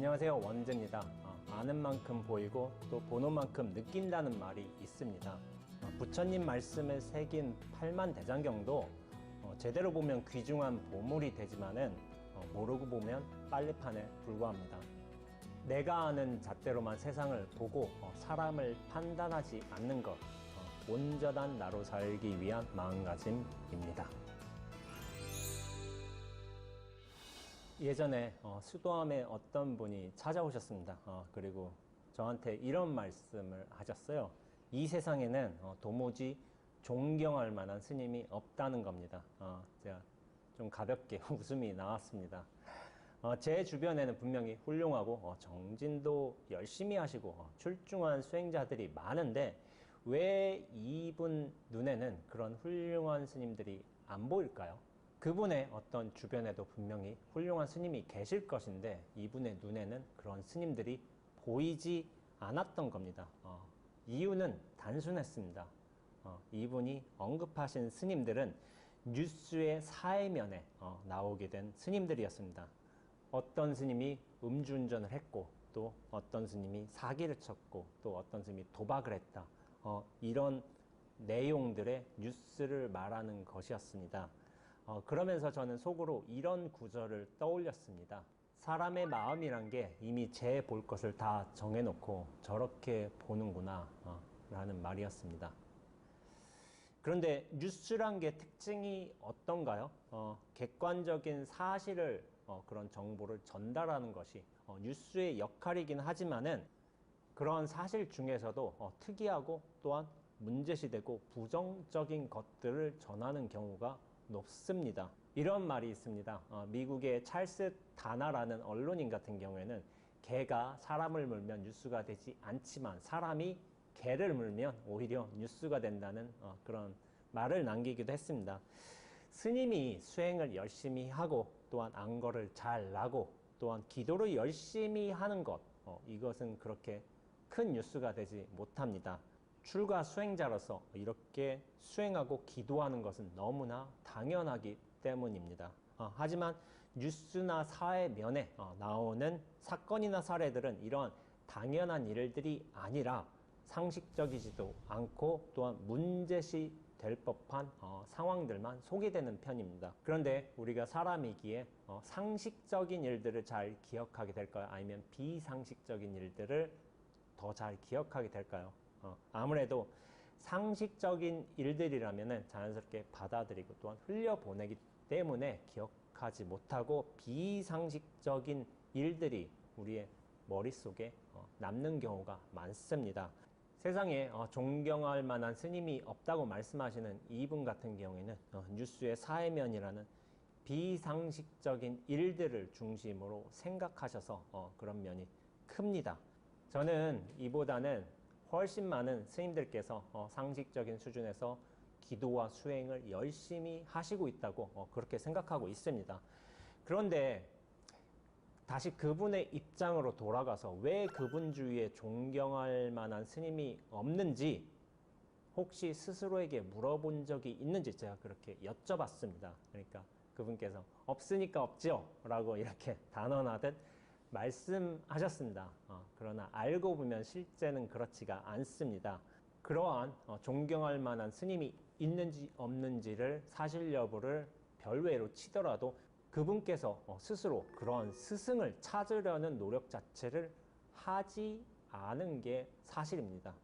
안녕하세요 원재입니다. 어, 아는 만큼 보이고 또 보는 만큼 느낀다는 말이 있습니다. 어, 부처님 말씀을 새긴 팔만 대장경도 어, 제대로 보면 귀중한 보물이 되지만은 어, 모르고 보면 빨래판에 불과합니다. 내가 아는 잣대로만 세상을 보고 어, 사람을 판단하지 않는 것 어, 온전한 나로 살기 위한 마음가짐입니다. 예전에 어, 수도함에 어떤 분이 찾아오셨습니다. 어, 그리고 저한테 이런 말씀을 하셨어요. 이 세상에는 어, 도무지 존경할 만한 스님이 없다는 겁니다. 어, 제가 좀 가볍게 웃음이 나왔습니다. 어, 제 주변에는 분명히 훌륭하고 어, 정진도 열심히 하시고 어, 출중한 수행자들이 많은데 왜 이분 눈에는 그런 훌륭한 스님들이 안 보일까요? 그분의 어떤 주변에도 분명히 훌륭한 스님이 계실 것인데 이분의 눈에는 그런 스님들이 보이지 않았던 겁니다. 어, 이유는 단순했습니다. 어, 이분이 언급하신 스님들은 뉴스의 사회면에 어, 나오게 된 스님들이었습니다. 어떤 스님이 음주운전을 했고 또 어떤 스님이 사기를 쳤고 또 어떤 스님이 도박을 했다. 어, 이런 내용들의 뉴스를 말하는 것이었습니다. 어, 그러면서 저는 속으로 이런 구절을 떠올렸습니다. 사람의 마음이란 게 이미 제 볼 것을 다 정해놓고 저렇게 보는구나 어, 라는 말이었습니다. 그런데 뉴스란 게 특징이 어떤가요? 어, 객관적인 사실을 어, 그런 정보를 전달하는 것이 어, 뉴스의 역할이긴 하지만은 그런 사실 중에서도 어, 특이하고 또한 문제시되고 부정적인 것들을 전하는 경우가 높습니다. 이런 말이 있습니다. 어, 미국의 찰스 다나라는 언론인 같은 경우에는 개가 사람을 물면 뉴스가 되지 않지만 사람이 개를 물면 오히려 뉴스가 된다는 어, 그런 말을 남기기도 했습니다. 스님이 수행을 열심히 하고 또한 안거를 잘 나고 또한 기도를 열심히 하는 것 어, 이것은 그렇게 큰 뉴스가 되지 못합니다. 출가 수행자로서 이렇게 수행하고 기도하는 것은 너무나 당연하기 때문입니다. 어, 하지만 뉴스나 사회 면에 어, 나오는 사건이나 사례들은 이런 당연한 일들이 아니라 상식적이지도 않고 또한 문제시 될 법한 어, 상황들만 소개되는 편입니다. 그런데 우리가 사람이기에 어, 상식적인 일들을 잘 기억하게 될까요? 아니면 비상식적인 일들을 더 잘 기억하게 될까요? 어, 아무래도 상식적인 일들이라면 자연스럽게 받아들이고 또한 흘려보내기 때문에 기억하지 못하고 비상식적인 일들이 우리의 머릿속에 어, 남는 경우가 많습니다. 세상에 어, 존경할 만한 스님이 없다고 말씀하시는 이분 같은 경우에는 어, 뉴스의 사회면이라는 비상식적인 일들을 중심으로 생각하셔서 어, 그런 면이 큽니다. 저는 이보다는 훨씬 많은 스님들께서 어, 상식적인 수준에서 기도와 수행을 열심히 하시고 있다고 어, 그렇게 생각하고 있습니다. 그런데 다시 그분의 입장으로 돌아가서 왜 그분 주위에 존경할 만한 스님이 없는지 혹시 스스로에게 물어본 적이 있는지 제가 그렇게 여쭤봤습니다. 그러니까 그분께서 없으니까 없죠 라고 이렇게 단언하듯 말씀하셨습니다. 어, 그러나 알고 보면 실제는 그렇지가 않습니다. 그러한 어, 존경할 만한 스님이 있는지 없는지를 사실 여부를 별외로 치더라도 그분께서 어, 스스로 그런 스승을 찾으려는 노력 자체를 하지 않은 게 사실입니다.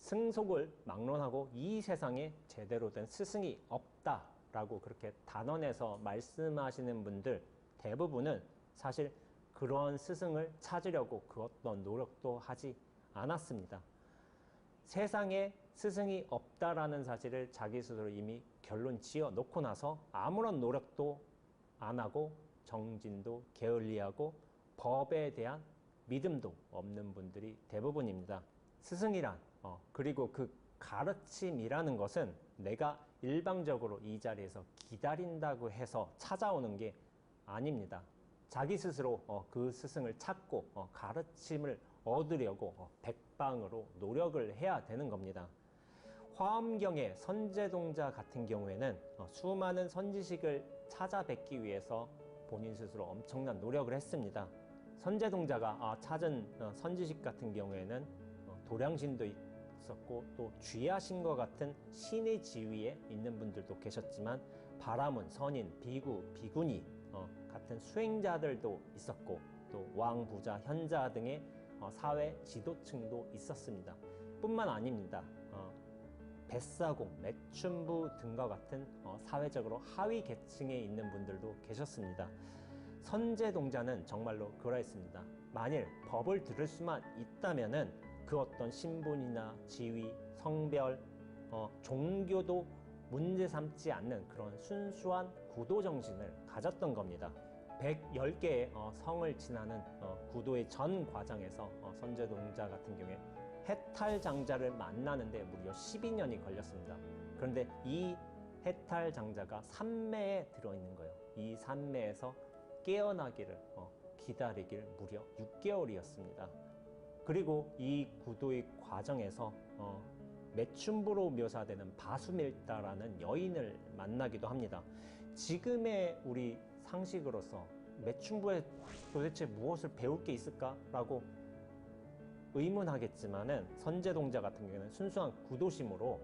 승속을 막론하고 이 세상에 제대로 된 스승이 없다라고 그렇게 단언해서 말씀하시는 분들 대부분은 사실 그런 스승을 찾으려고 그 어떤 노력도 하지 않았습니다. 세상에 스승이 없다라는 사실을 자기 스스로 이미 결론 지어 놓고 나서 아무런 노력도 안 하고 정진도 게을리하고 법에 대한 믿음도 없는 분들이 대부분입니다. 스승이란 어, 그리고 그 가르침이라는 것은 내가 일방적으로 이 자리에서 기다린다고 해서 찾아오는 게 아닙니다. 자기 스스로 어, 그 스승을 찾고 어, 가르침을 얻으려고 어, 백방으로 노력을 해야 되는 겁니다. 화엄경의 선제동자 같은 경우에는 어, 수많은 선지식을 찾아뵙기 위해서 본인 스스로 엄청난 노력을 했습니다. 선제동자가 아, 찾은 어, 선지식 같은 경우에는 어, 도량신도 있었고 또 쥐야신과 같은 신의 지위에 있는 분들도 계셨지만 바라문, 선인, 비구, 어, 같은 수행자들도 있었고 또 왕, 부자, 현자 등의 어, 사회 지도층도 있었습니다. 뿐만 아닙니다. 어, 뱃사공, 매춘부 등과 같은 어, 사회적으로 하위 계층에 있는 분들도 계셨습니다. 선제동자는 정말로 그러했습니다. 만일 법을 들을 수만 있다면은 그 어떤 신분이나 지위, 성별, 어, 종교도 문제 삼지 않는 그런 순수한 구도 정신을 가졌던 겁니다. 110개의 어, 성을 지나는 어, 구도의 전 과정에서 어, 선제 동자 같은 경우에 해탈 장자를 만나는데 무려 12년이 걸렸습니다. 그런데 이 해탈 장자가 산매에 들어있는 거예요. 이 산매에서 깨어나기를 어, 기다리길 무려 6개월이었습니다. 그리고 이 구도의 과정에서 어, 매춘부로 묘사되는 바수밀다라는 여인을 만나기도 합니다. 지금의 우리 상식으로서 매춘부에 도대체 무엇을 배울 게 있을까라고 의문하겠지만은 선제동자 같은 경우에는 순수한 구도심으로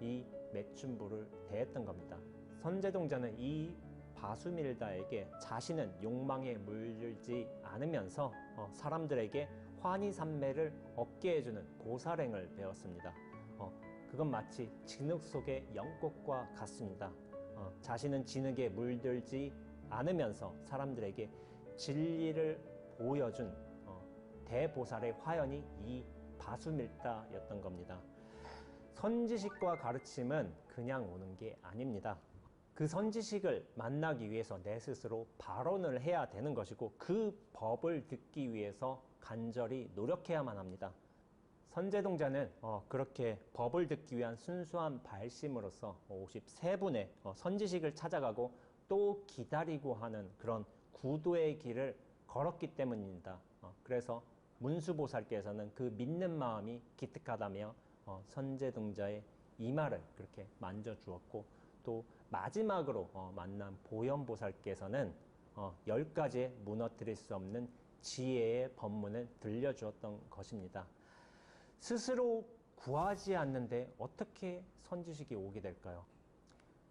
이 매춘부를 대했던 겁니다. 선제동자는 이 바수밀다에게 자신은 욕망에 물들지 않으면서 어, 사람들에게 환희산매를 얻게 해주는 보살행을 배웠습니다. 어, 그건 마치 진흙 속의 연꽃과 같습니다. 어, 자신은 진흙에 물들지 않으면서 사람들에게 진리를 보여준 어, 대보살의 화연이 이 바수밀다였던 겁니다. 선지식과 가르침은 그냥 오는 게 아닙니다. 그 선지식을 만나기 위해서 내 스스로 발언을 해야 되는 것이고 그 법을 듣기 위해서 간절히 노력해야만 합니다. 선제동자는 어, 그렇게 법을 듣기 위한 순수한 발심으로서 53분의 어, 선지식을 찾아가고 또 기다리고 하는 그런 구도의 길을 걸었기 때문입니다. 어, 그래서 문수보살께서는 그 믿는 마음이 기특하다며 어, 선제동자의 이마를 그렇게 만져주었고 또 마지막으로 어, 만난 보현보살께서는 어, 열 가지의 무너뜨릴 수 없는 지혜의 법문을 들려주었던 것입니다. 스스로 구하지 않는데 어떻게 선지식이 오게 될까요?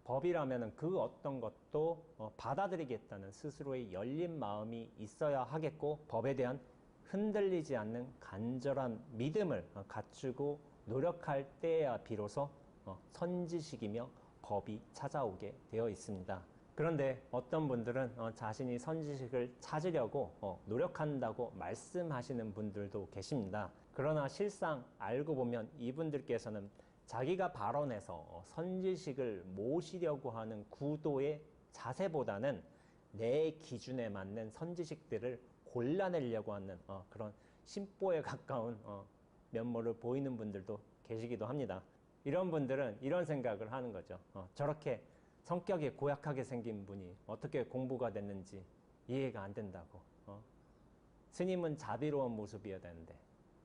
법이라면 그 어떤 것도 어, 받아들이겠다는 스스로의 열린 마음이 있어야 하겠고 법에 대한 흔들리지 않는 간절한 믿음을 어, 갖추고 노력할 때야 비로소 어, 선지식이며 법이 찾아오게 되어 있습니다. 그런데 어떤 분들은 어, 자신이 선지식을 찾으려고 어, 노력한다고 말씀하시는 분들도 계십니다. 그러나 실상 알고 보면 이분들께서는 자기가 발언해서 어, 선지식을 모시려고 하는 구도의 자세보다는 내 기준에 맞는 선지식들을 골라내려고 하는 어, 그런 심보에 가까운 어, 면모를 보이는 분들도 계시기도 합니다. 이런 분들은 이런 생각을 하는 거죠. 어, 저렇게 성격이 고약하게 생긴 분이 어떻게 공부가 됐는지 이해가 안 된다고. 어? 스님은 자비로운 모습이어야 되는데,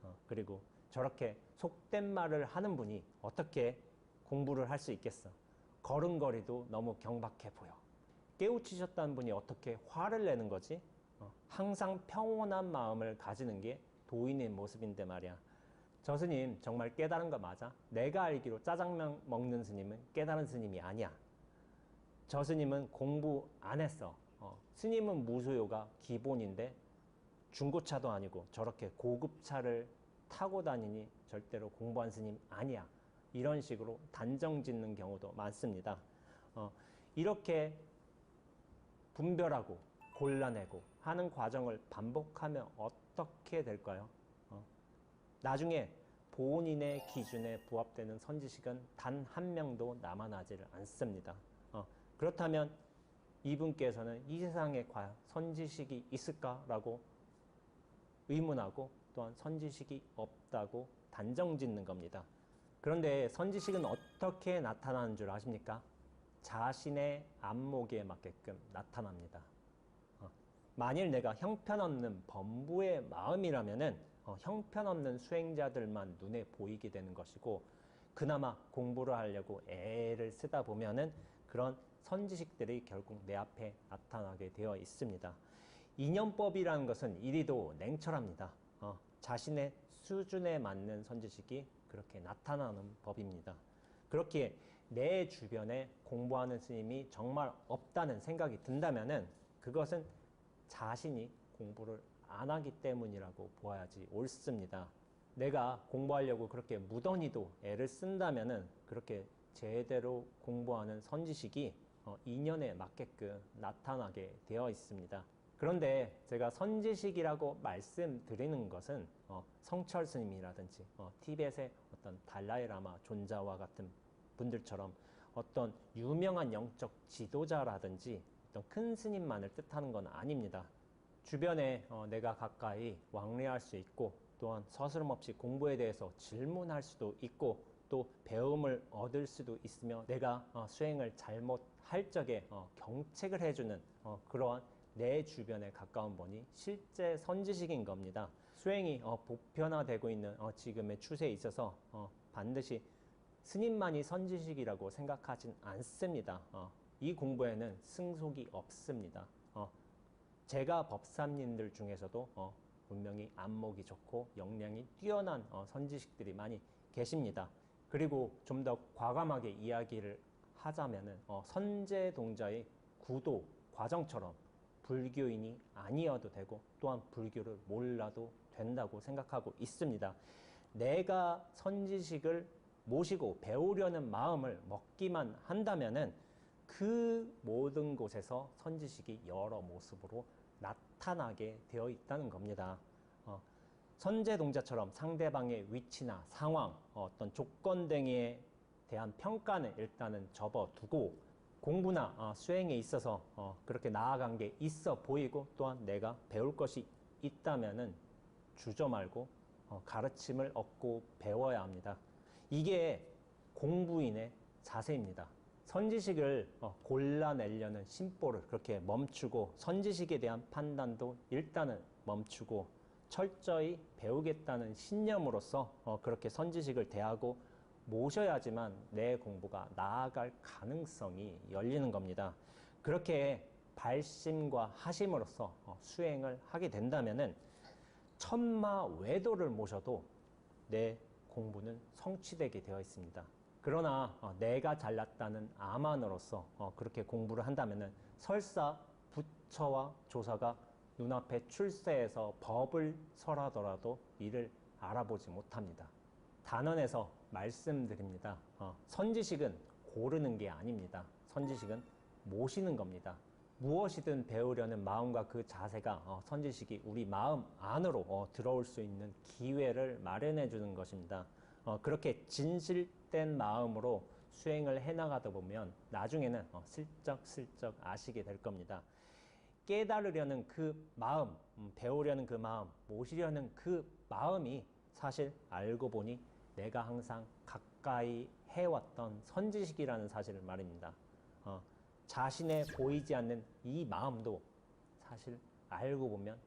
어, 그리고 저렇게 속된 말을 하는 분이 어떻게 공부를 할 수 있겠어? 걸음걸이도 너무 경박해 보여. 깨우치셨다는 분이 어떻게 화를 내는 거지? 어, 항상 평온한 마음을 가지는 게 도인의 모습인데 말이야. 저 스님 정말 깨달은 거 맞아? 내가 알기로 짜장면 먹는 스님은 깨달은 스님이 아니야. 저 스님은 공부 안 했어. 어, 스님은 무소요가 기본인데 중고차도 아니고 저렇게 고급차를 타고 다니니 절대로 공부한 스님 아니야. 이런 식으로 단정 짓는 경우도 많습니다. 어, 이렇게 분별하고 골라내고 하는 과정을 반복하면 어떻게 될까요? 어, 나중에 본인의 기준에 부합되는 선지식은 단 한 명도 남아나지를 않습니다. 어, 그렇다면 이분께서는 이 세상에 과연 선지식이 있을까라고 의문하고 또한 선지식이 없다고 단정 짓는 겁니다. 그런데 선지식은 어떻게 나타나는 줄 아십니까? 자신의 안목에 맞게끔 나타납니다. 어, 만일 내가 형편없는 범부의 마음이라면은 어, 형편없는 수행자들만 눈에 보이게 되는 것이고 그나마 공부를 하려고 애를 쓰다 보면 은 그런 선지식들이 결국 내 앞에 나타나게 되어 있습니다. 인연법이라는 것은 이리도 냉철합니다. 어, 자신의 수준에 맞는 선지식이 그렇게 나타나는 법입니다. 그렇게 내 주변에 공부하는 스님이 정말 없다는 생각이 든다면은 그것은 자신이 공부를 안 하기 때문이라고 보아야지 옳습니다. 내가 공부하려고 그렇게 무던히도 애를 쓴다면은 그렇게 제대로 공부하는 선지식이 어, 인연에 맞게끔 나타나게 되어 있습니다. 그런데 제가 선지식이라고 말씀드리는 것은 어, 성철 스님이라든지 어, 티벳의 어떤 달라이라마 존자와 같은 분들처럼 어떤 유명한 영적 지도자라든지 어떤 큰 스님만을 뜻하는 건 아닙니다. 주변에 어, 내가 가까이 왕래할 수 있고 또한 서스럼 없이 공부에 대해서 질문할 수도 있고 또 배움을 얻을 수도 있으며 내가 어, 수행을 잘못할 적에 어, 경책을 해주는 어, 그러한 내 주변에 가까운 분이 실제 선지식인 겁니다. 수행이 어, 보편화되고 있는 어, 지금의 추세에 있어서 어, 반드시 스님만이 선지식이라고 생각하진 않습니다. 어, 이 공부에는 승속이 없습니다. 어, 제가 법사님들 중에서도 어, 분명히 안목이 좋고 역량이 뛰어난 어, 선지식들이 많이 계십니다. 그리고 좀 더 과감하게 이야기를 하자면은 어, 선제 동자의 구도 과정처럼 불교인이 아니어도 되고 또한 불교를 몰라도 된다고 생각하고 있습니다. 내가 선지식을 모시고 배우려는 마음을 먹기만 한다면은 그 모든 곳에서 선지식이 여러 모습으로 나타나게 되어 있다는 겁니다. 어, 선제 동자처럼 상대방의 위치나 상황, 어, 어떤 조건 등에 대한 평가는 일단은 접어두고 공부나 어, 수행에 있어서 어, 그렇게 나아간 게 있어 보이고 또한 내가 배울 것이 있다면은 주저 말고 어, 가르침을 얻고 배워야 합니다. 이게 공부인의 자세입니다. 선지식을 어, 골라내려는 심보를 그렇게 멈추고 선지식에 대한 판단도 일단은 멈추고 철저히 배우겠다는 신념으로서 어, 그렇게 선지식을 대하고 모셔야지만 내 공부가 나아갈 가능성이 열리는 겁니다. 그렇게 발심과 하심으로써 어, 수행을 하게 된다면은 천마 외도를 모셔도 내 공부는 성취되게 되어 있습니다. 그러나 어, 내가 잘났다는 아만으로서 어, 그렇게 공부를 한다면은 설사 부처와 조사가 눈앞에 출세해서 법을 설하더라도 이를 알아보지 못합니다. 단언해서 말씀드립니다. 어, 선지식은 고르는 게 아닙니다. 선지식은 모시는 겁니다. 무엇이든 배우려는 마음과 그 자세가 어, 선지식이 우리 마음 안으로 어, 들어올 수 있는 기회를 마련해 주는 것입니다. 어, 그렇게 진실된 마음으로 수행을 해나가다 보면 나중에는 어, 슬쩍슬쩍 아시게 될 겁니다. 깨달으려는 그 마음, 음, 배우려는 그 마음, 모시려는 그 마음이 사실 알고 보니 내가 항상 가까이 해왔던 선지식이라는 사실을 말입니다. 어, 자신의 보이지 않는 이 마음도 사실 알고 보면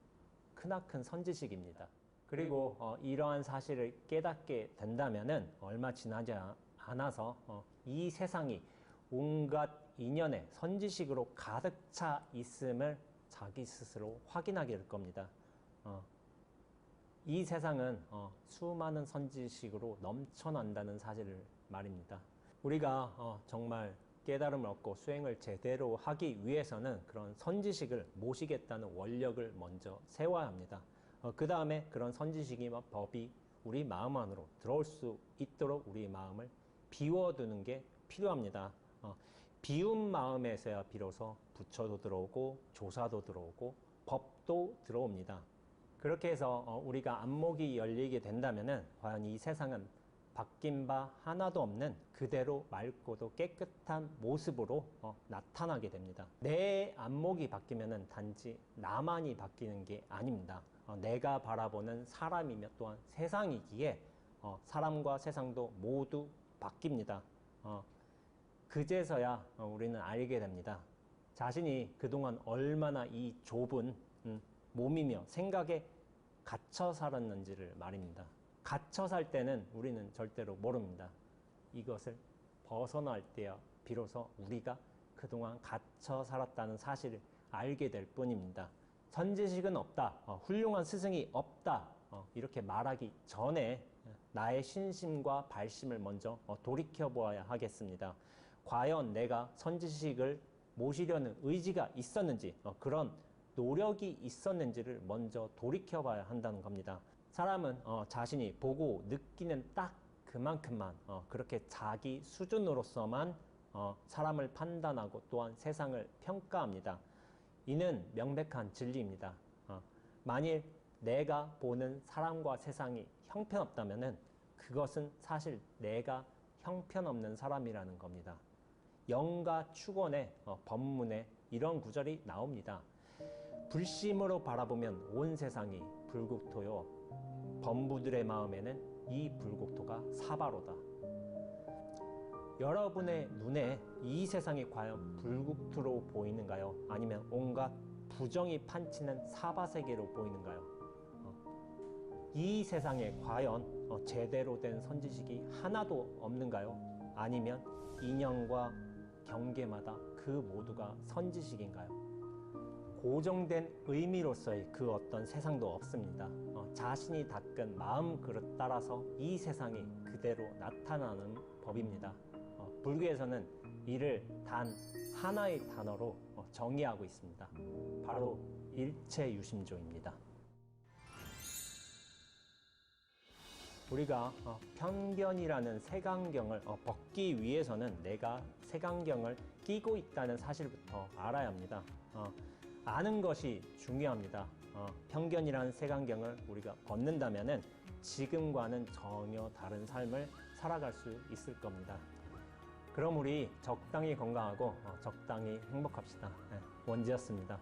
크나큰 선지식입니다. 그리고 어, 이러한 사실을 깨닫게 된다면은 얼마 지나지 아- 않아서 어, 이 세상이 온갖 인연의 선지식으로 가득 차 있음을 자기 스스로 확인하게 될 겁니다. 어, 이 세상은 어, 수많은 선지식으로 넘쳐난다는 사실을 말입니다. 우리가 어, 정말 깨달음을 얻고 수행을 제대로 하기 위해서는 그런 선지식을 모시겠다는 원력을 먼저 세워야 합니다. 그 다음에 그런 선지식이와 법이 우리 마음 안으로 들어올 수 있도록 우리 마음을 비워두는 게 필요합니다. 어, 비운 마음에서야 비로소 부처도 들어오고 조사도 들어오고 법도 들어옵니다. 그렇게 해서 어, 우리가 안목이 열리게 된다면은 과연 이 세상은 바뀐 바 하나도 없는 그대로 맑고도 깨끗한 모습으로 어, 나타나게 됩니다. 내 안목이 바뀌면은 단지 나만이 바뀌는 게 아닙니다. 어, 내가 바라보는 사람이며 또한 세상이기에 어, 사람과 세상도 모두 바뀝니다. 어, 그제서야 어, 우리는 알게 됩니다. 자신이 그동안 얼마나 이 좁은 음, 몸이며 생각에 갇혀 살았는지를 말입니다. 갇혀 살 때는 우리는 절대로 모릅니다. 이것을 벗어날 때야 비로소 우리가 그동안 갇혀 살았다는 사실을 알게 될 뿐입니다. 선지식은 없다, 어, 훌륭한 스승이 없다, 어, 이렇게 말하기 전에 나의 신심과 발심을 먼저 어, 돌이켜 보아야 하겠습니다. 과연 내가 선지식을 모시려는 의지가 있었는지, 어, 그런 노력이 있었는지를 먼저 돌이켜 봐야 한다는 겁니다. 사람은 어, 자신이 보고 느끼는 딱 그만큼만 어, 그렇게 자기 수준으로서만 어, 사람을 판단하고 또한 세상을 평가합니다. 이는 명백한 진리입니다. 어, 만일 내가 보는 사람과 세상이 형편없다면은 그것은 사실 내가 형편없는 사람이라는 겁니다. 영가 축원의 어, 법문에 이런 구절이 나옵니다. 불심으로 바라보면 온 세상이 불국토요. 범부들의 마음에는 이 불국토가 사바로다. 여러분의 눈에 이 세상이 과연 불국토로 보이는가요? 아니면 온갖 부정이 판치는 사바세계로 보이는가요? 어, 이 세상에 과연 어, 제대로 된 선지식이 하나도 없는가요? 아니면 인연과 경계마다 그 모두가 선지식인가요? 고정된 의미로서의 그 어떤 세상도 없습니다. 어, 자신이 닦은 마음 그릇 따라서 이 세상이 그대로 나타나는 법입니다. 어, 불교에서는 이를 단 하나의 단어로 어, 정의하고 있습니다. 바로 일체유심조입니다. 우리가 어, 편견이라는 색안경을 어, 벗기 위해서는 내가 색안경을 끼고 있다는 사실부터 알아야 합니다. 어, 아는 것이 중요합니다. 어, 편견이라는 색안경을 우리가 벗는다면은 지금과는 전혀 다른 삶을 살아갈 수 있을 겁니다. 그럼 우리 적당히 건강하고 어, 적당히 행복합시다. 네, 원지였습니다.